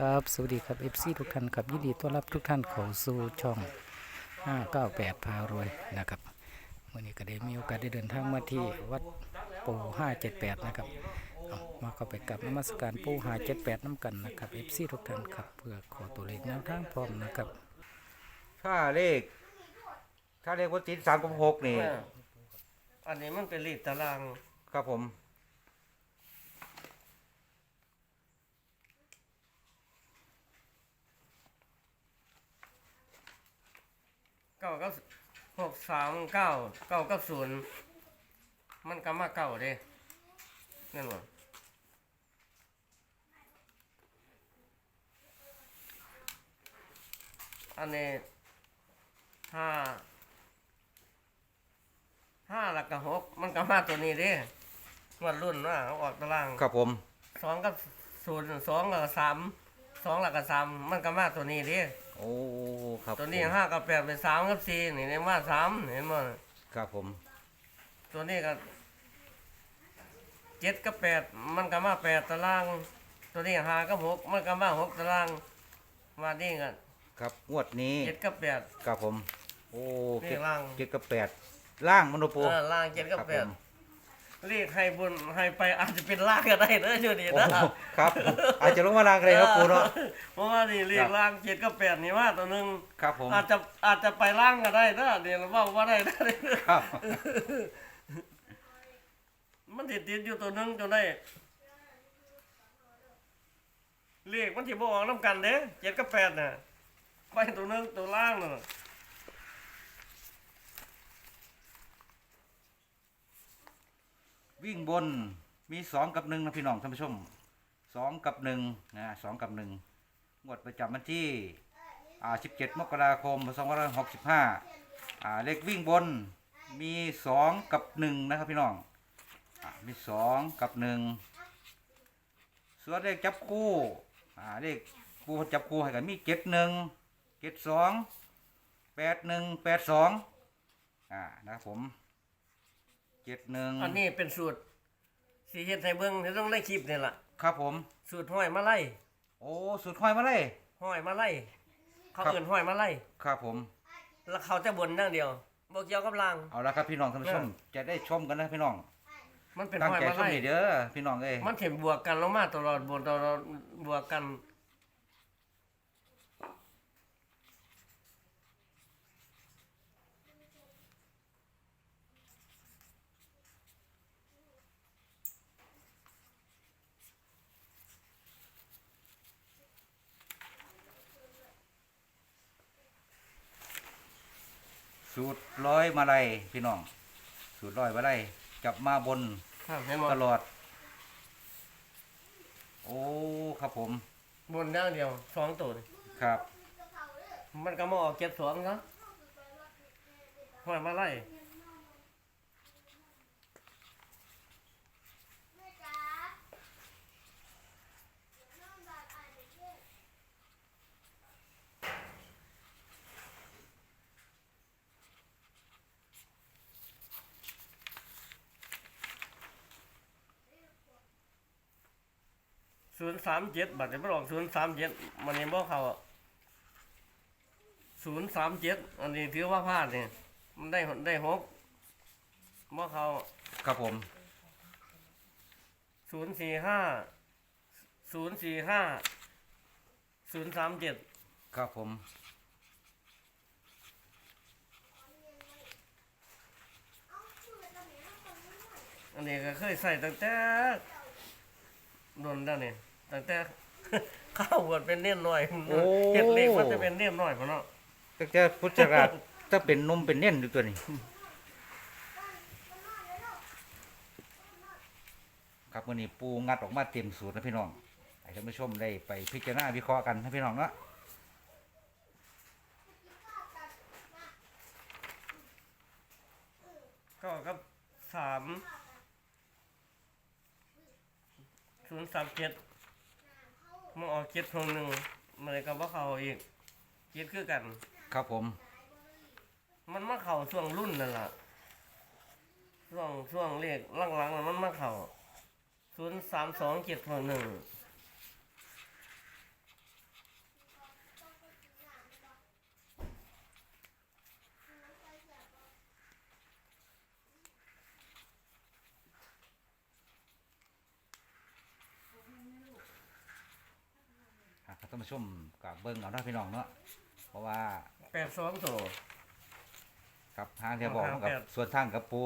ครับ สวัสดีครับ FC ทุกท่านครับยินดีต้อนรับทุกท่านเข้าสู่ช่อง 598 พารวยนะครับวันนี้ก็ได้มีโอกาสได้เดินทางมาที่วัดปู่578 นะครับเอามาเข้าไปกลับนมัสการปู่578น้ำกันนะครับ FC ทุกท่านครับเพื่อขอตัวเลขแนวทางพร้อมนะครับ ถ้าเลข ถ้าเลขวัดจิตสามกับหกนี่แม่อันนี้มันเป็นเลขตาราง ครับผม เก้าก็หกสามเก้าเก้าก็ศูนย์มันก็มาเก้าเด้นั่นหรออันนี้ห้าห้าหลักกับหกมันก็มาตัวนี้เด้มันรุ่นว่าเอาออกตารางครับผมสองกับศูนย์สองกับสามสองหลักกับสามมันก็มาตัวนี้เดิ โอ้ครับตัวนี้ผมห้ากับแปดเป็นสามกับสี่นี่เนี่ยมาสามเห็นมั้ยครับผม ตัวนี้ก็เจ็ดกับแปดมันก็มาแปดตาราง ตัวนี้ห้ากับหกมันก็มาหกตารางมานี่กันครับงวดนี้เจ็ดกับแปด ครับผม โอ้นี่เจ็ดล่าง เจ็ดกับแปดล่างมโนโปเออล่างเจ็ดกับครับแปผดมเรียกให้บุญให้ไปอาจจะเป็นล่างก็ได้เนอะช่วงนี้โอ้นะ ครับ อาจจะลงมาล่างเลยครับปูเนาะ เพราะว่านี่เรียครักบล่างเจ็ดกับแปดนี่ว่าตัวหนึงครับผมอาจจะอาจจะไปล่างก็ได้นะเดี๋ยวเราว่าว่าได้นะครับ มันติดติดอยู่ตัวหนึงจนได้เรียกมันที่บออกน้ำกันเด้เจ็ดกับแปดน่ะไปตัวหนึงตัวล่างน่ะวิ่งบนมีสองกับหนึ่งนะพี่น้องท่านผู้ชมสองกับหนึ่งนะสองกับหนึ่ง งวดประจำวันที่อ่าสิบเจ็ดมกราคมสองพันหกสิบห้าอ่าเลขวิ่งบนมีสองกับหนึ่งนะครับพี่น้องอ่ามีสองกับหนึ่งส่วนเลขจับคู่อ่าเลขคู่จับคู่ให้กันมีเจ็ดหนึ่งเจ็ดสองแปดหนึ่งแปดสองอ่านะครับผมเจ็ดหนึ่งอันนี้เป็นสูตรสีเฮ็ดให้เบิ่งที่ต้องได้คลิปนี่ล่ะครับผม สูตรห้อยมาไล่ โอ้สุดห้อยมาเลย ห้อยมาไล่เขาครับ เอื่นห้อยมาไล่ครับผม แล้วเขาจะบนอย่างเดียวบ่เกี่ยวกับล่าง เอาละครับพี่น้องท่านผู้ชม จะได้ชมกันนะพี่น้อง มันเป็นตั้งห้อยใจมาชมไล่นี่เด้อพี่น้องเอ้ยมันเห็นบวกกันลงมาตลอดบนตลอดบวกกัน สูตรร้อยมาลัยพี่น้อง สูตรร้อยมาลัยจับมาบนครับเห็นบ่ตลอด โอ้ครับผม บนอย่างเดียวสองตัวนี่ครับ มันก็มาออกเจ็ดสองนะห้อยมาไล่ ศูนย์สามเจ็ดบัตรจะไม่ออกศูนย์สามเจ็ดมันยังบอกเขาศูนย์สามเจ็ดอันนี้ถือว่าพลาดเนี่ยมันได้หกได้หกบอกเขาครับผมศูนย์สี่ห้าศูนย์สี่ห้าศูนย์สามเจ็ดครับผมอันนี้ก็เคยใส่ตั้งแต่นนแล้วเนี่ย ตั้งแต่ ข้าวบวชเป็นเน่นหน่อยเห็ดเล็กมันจะเป็นเน่นหน่อยพอเนาะตั้งแต่พุทธราชถ้าเป็นนมเป็นเน่นอยู่ตัวนี้ ครับวันนี้ปูงัดออกมาเต็มสูตรนะพี่น้องให้ท่านผู้ชมได้ไปพิจารณาวิเคราะห์กันนะพี่น้องเนาะก็กับสา มศูนย์สามเจ็ดมันออกเจ็ดทงหนึ่งมันเลยกับว่าเขาอีกเจ็ดคือกัน ครับผม มันมาเข่าช่วงรุ่นนั่นล่ะช่วงช่วงเลขหลังๆน่ะมันมาเข่าศูนย์สามสองเจ็ดทงหนึ่ง ผู้ชมกับเบิ้งเอาเนาะพี่น้องเนาะเพราะว่าแปดสองตัวกับทางที่บอกครับกับแปดส่วนทางกับปู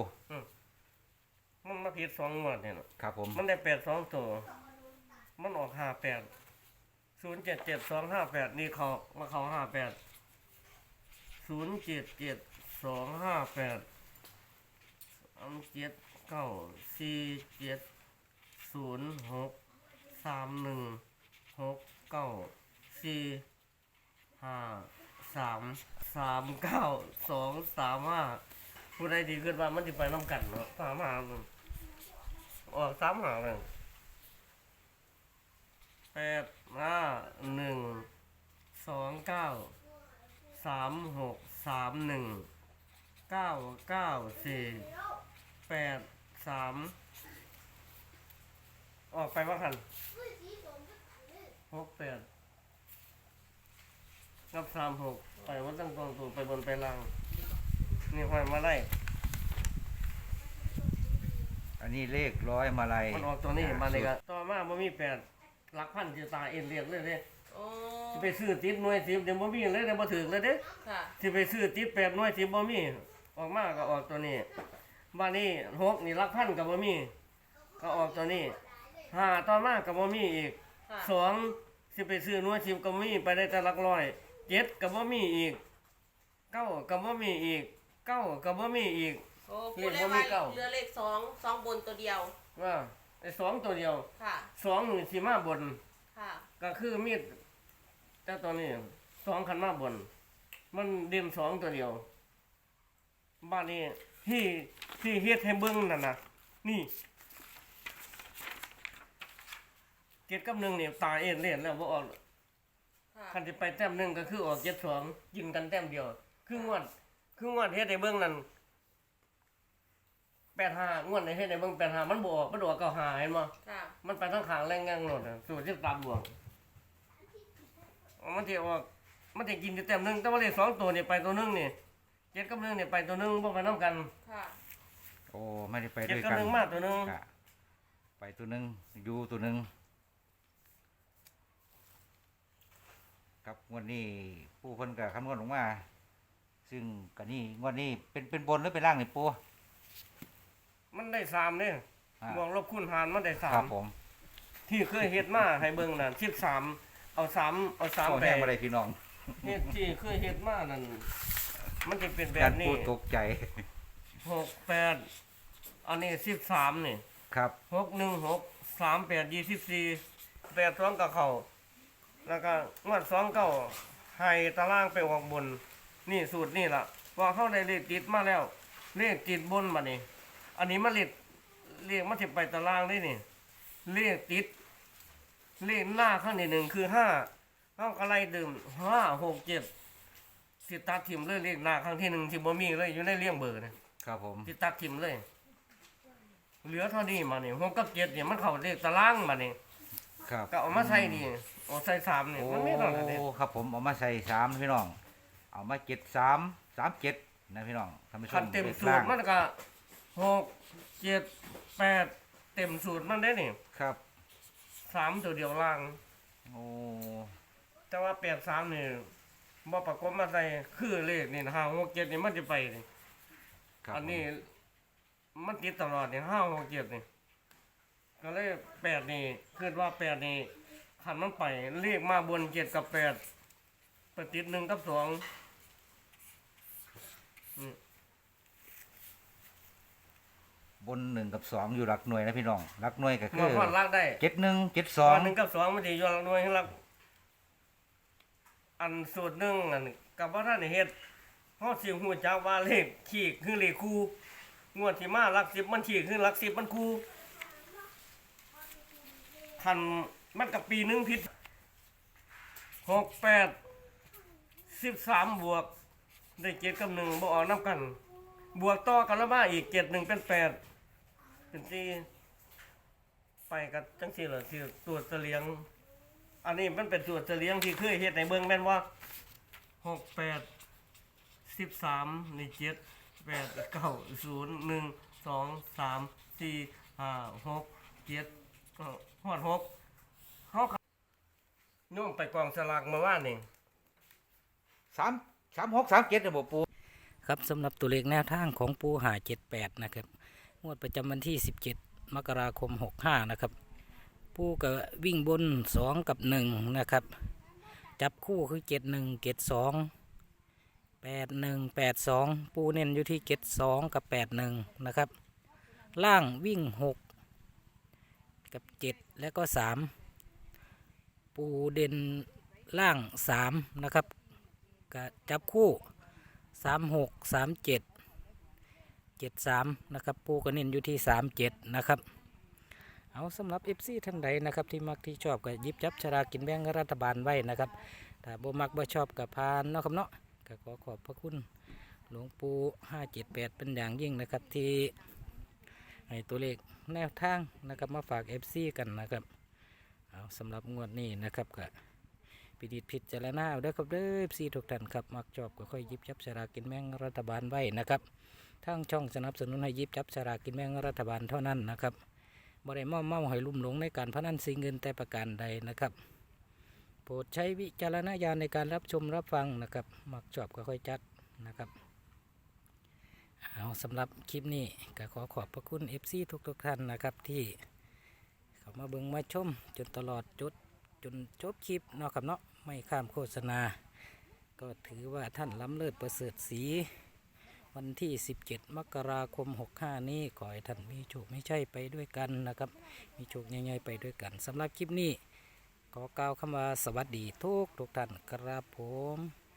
มันมาผิดสองงวดเนี่ยเนาะครับผมมันได้แปดสองตัว มันออกห้าแปดศูนย์เจ็ดเจ็ดสองห้าแปดนี่เขามาเขาห้าแปดศูนย์เจ็ดเจ็ดสองห้าแปดอันเจ็ดเก้าสี่เจ็ดศูนย์หกสามหนึ่งหกเก้า สี่ห้าสามสามเก้าสองสามห้าผู้ใดดีขึ้นว่ามันจะไปน้ำกันเนาะสามห้าออกสามหางเลยแปดห้าหนึ่งสองเก้าสามหกสามหนึ่งเก้าเก้าสี่แปดสามออกไปว่าคันหกแปด กับสามหกไปว่าตั้งกองตูไปบนไปล่างนี่หอยมาไล่อันนี้เลขร้อยมาลัยมันออกตัวนี้มาเลยก็ต่อมาบ่มีแปดหลักพันจะตายเอ็นเรียกเลยเด้โอ้สิไปซื้อติดหน่วยสิบเดี๋ยวบ่มีเลยเดี๋ยวบ่ถึกเลยเด้ค่ะสิไปซื้อติดแปดหน่วยสิบบ่มีออกมาก็ออกตัวนี้บ้านนี้หกนี่หลักพันก็บ่มีก็ออกตัวนี้ห้าต่อมาก็บ่มีอีกค่ะสองสิไปซื้อหน่วยสิบก็บ่มีไปได้แต่หลักร้อย เจ็ดก็บ่มีอีกเก้าก็บ่มีอีกเก้าก็บ่มีอีก โอ้เลพูดขได้บ่มีว่าเก้าเรือเลขสองสองบนตัวเดียว ว่าไอ้สองตัวเดียวค่ะ สองนี่สิมาบน ค่ะ ก็คือมีดแต่ตอนนี้สองคันมาบน มันเด่นสองตัวเดียว บ้านนี้ที่ที่เฮ็ดให้เบิ้งนั่นนะนี่เจ็ดกับหนึ่งเนี่ยตายเอ็นเล่นแล้วว่าออก ค่ะคันที่ไปแต้มหนึ่งก็คือออกเจ็ดสองยิงกันแต้มเดียว คืองวด คืองวดเฮ็ดให้เบิ้งนั่นแปดห้างวดในเฮ็ดให้เบิ้งแปดห้ามันบออกมันบออกเก้าห้าเห็นมั้ค่ะมันไปทั้งขางแรงงางโหลดอะสูตรที่ตามบวกมันที่ออกมันที่กินอยู่เต็มหนึงแต่ว่าเลขสองตัวนี่ไปตัวหนึงนี่เจ็ดกับหนึ่งนี่ไปตัวหนึงพวกไปน้ำกันค่ะโอ้ไม่ได้ไปเจ็ดด้วยกับกันหนึ่งมาตัวหนึงกะไปตัวหนึ่งอยู่ตัวหนึ่ง ครับงวดนี้ปูเพิ่นกับคำนวณออกมา ซึ่งกันนี่งวดนี้เป็นเป็นบนหรือเป็นล่างนี่ปูมันได้สามเนี่ยอ่าบวกลบคูณหารมันได้สาครัมบผมที่เคยเฮ็ดมาให้เบิ่งนั่นสิบสามเอาสามเอาสามโอ้แปแห้ดงมาได้พี่น้องเฮ็ดที่เคยเฮ็ดมานั่นมันจะเป็นแบการบพูนี้ดตกใจหกแปดอันนี้สิบสามนี่ ครับ หกหนึ่งหกสามแปดยี่สิบสี่แปดสองกับเขา แล้วก็งวดสองเก้าให้ตารางไปออกบน นี่สูตรนี่ล่ะว่าเข้าได้เลขติดมาแล้ว เลขติดบนมานี่อันนี้มาเลขเลขมาถิไปตารางได้นี่ เลขติด เลขหน้าข้างในหนึ่งคือห้าเข้าอะไรดื่มห้าหกเจ็ดสิตัดทิมเลยเลขหน้าข้างที่หนึ่งที่บ่มีเลยอยู่ในเลี่ยงเบอร์นะครับผมสิตัดทิมเลย เหลือเท่านี้มานี่หกกับเจ็ดเนี่ยมันเข้าเลขตารางมานี่ ครับ ก็เอามาใส่นี่เอาใส่สามนี่โอ้มันไม่เท่าไหร่เด้ครับผมเอามาใส่สามพี่น้อง เอามาเจ็ดสามสามเจ็ดนะพี่น้องท่านผู้ชคัมนเต็มลขสูล่าตงรมันก็หกเจ็ดแปดเต็มสูตรมันได้นี่ครับ สามตัวเดียวล่าง โอ้แต่ว่าแปดสามนี่บ่ประกบมาใส่คือเลขนี่ห้าหกเจ็ดนี่มันจะไปนี่ครับอันนี้มันติดตลอดนี่ห้าหกเจ็ดนี่ ก็เลยแปดนี่คือว่าแปดนี่ขันมันไปเลขมาบนเจ็ดกับแปดไปติดหนึ่งกับสองบนหนึ่งกับสองอยู่หลักหน่วยนะพี่น้องหลักหน่วยก็คืมาอพอดลักได้เจ็ดหนึ่งเจ็ดสสอองงหนึ่งกับสองมันจะย้อนหน่วยให้ลักอันสูตรหนึ่งอันกับว่าท่านได้เฮ็ดเพราะสิหูจักว่าเลขขีกคือเลขคู่งวดที่มาหลักสิบมันขีกคือหลักสิบมันคู่ คันมันกับปีหนึงผิดหกแปดสิบสามบวก ได้เจ็ดกับหนึ่งบวกออกนับกัน บวกต่อกันแล้วมาอีกเจ็ดหนึ่งเป็นแปดเป็นสี่ไปกับจังสี่เหรอคือตัวเสลียง อันนี้มันเป็นตัวเสลียงที่เคยเฮ็ดในเบื้องแม่นว่าหกแปดสิบสามนี่เจ็ดแปดเก้าศูนย์หนึ่งสองสามสี่ห้าหกเจ็ด หอดหกเขาหโยมไปกองสลากมาว่านี่สามสามหกสามเจ็ดเนี่ยบ่ปูครับสำหรับตัวเลขแนวทางของปูหาเจ็ดแปดนะครับงวดประจำวันที่สิบเจ็ดมกราคมหกห้านะครับ ปูกับวิ่งบนสองกับหนึ่งนะครับ จับคู่คือเจ็ดหนึ่งเจ็ดสองแปดหนึ่งแปดสองปูเน้นอยู่ที่เจ็ดสองกับแปดหนึ่งนะครับ ล่างวิ่งหก กับเจ็ดแล้วก็สามปูเด่นล่างสามนะครับก็จับคู่สามหกสามเจ็ดเจ็ดสามนะครับ ปูก็เน้นอยู่ที่สามเจ็ดนะครับเอาสำหรับ FC ท่านใดนะครับที่มักที่ชอบก็ยิบจับฉลากินแบ่งรัฐบาลไว้นะครับถ้าบ่มักบ่ชอบกับพานเนาะครับเนาะก็ขอขอบพระคุณหลวงปู่ห้าเจ็ดแปดเป็นอย่างยิ่งนะครับที่ ให้ตัวเลขแนวทางนะครับมาฝาก FC กันนะครับเอาสำหรับงวดนี้นะครับก็พินิจพิจารณาเอาเด้อครับเด้อซีทุกท่านครับ มักชอบก็ค่อยยิบจับสลากินแบ่งรัฐบาลไว้นะครับทางช่องสนับสนุนให้ยิบจับสลากินแบ่งรัฐบาลเท่านั้นนะครับบ่ได้มอมเมาให้ลุ่มหลงในการพนันสิ่งเงินแต่ประการใดนะครับโปรดใช้วิจารณญาณในการรับชมรับฟังนะครับ มักชอบก็ค่อยจัดนะครับ เอาสำหรับคลิปนี้ก็ขอขอบพระคุณ FC ทุกทุกๆท่านนะครับที่เข้ามาเบิ่งมาชมจนตลอดจดจนจบคลิปเนาะครับเนาะไม่ข้ามโฆษณา ก็ถือว่าท่านล้ำเลิศประเสริฐสี วันที่ 17 มกราคม 65 นี้ขอให้ท่านมีโชคไม่ใช่ไปด้วยกันนะครับ มีโชคใหญ่ๆไปด้วยกันสำหรับคลิปนี้ขอกล่าวคำว่าสวัสดีทุกทุกท่านครับผม